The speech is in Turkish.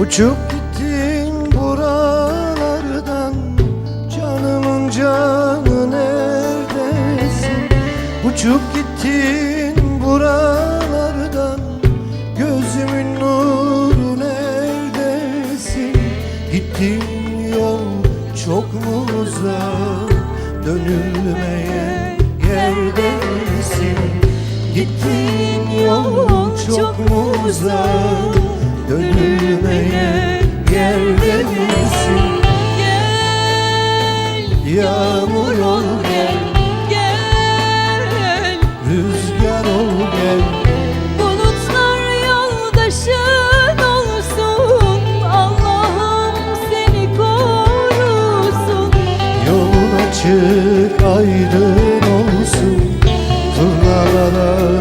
Uçup gittin buralardan Canımın canı neredesin? Uçup gittin buralardan Gözümün nuru neredesin? Gittiğin yol çok mu uzak Dönülmeyen yerdesin? Gittiğin yol çok mu uzak dönülmeye yerde misin? Gel yağmur ol gel gel. Rüzgar ol gel. Bulutlar yoldaşın olsun. Allah'ım seni korusun. Yolun açık aydın olsun. Turnalara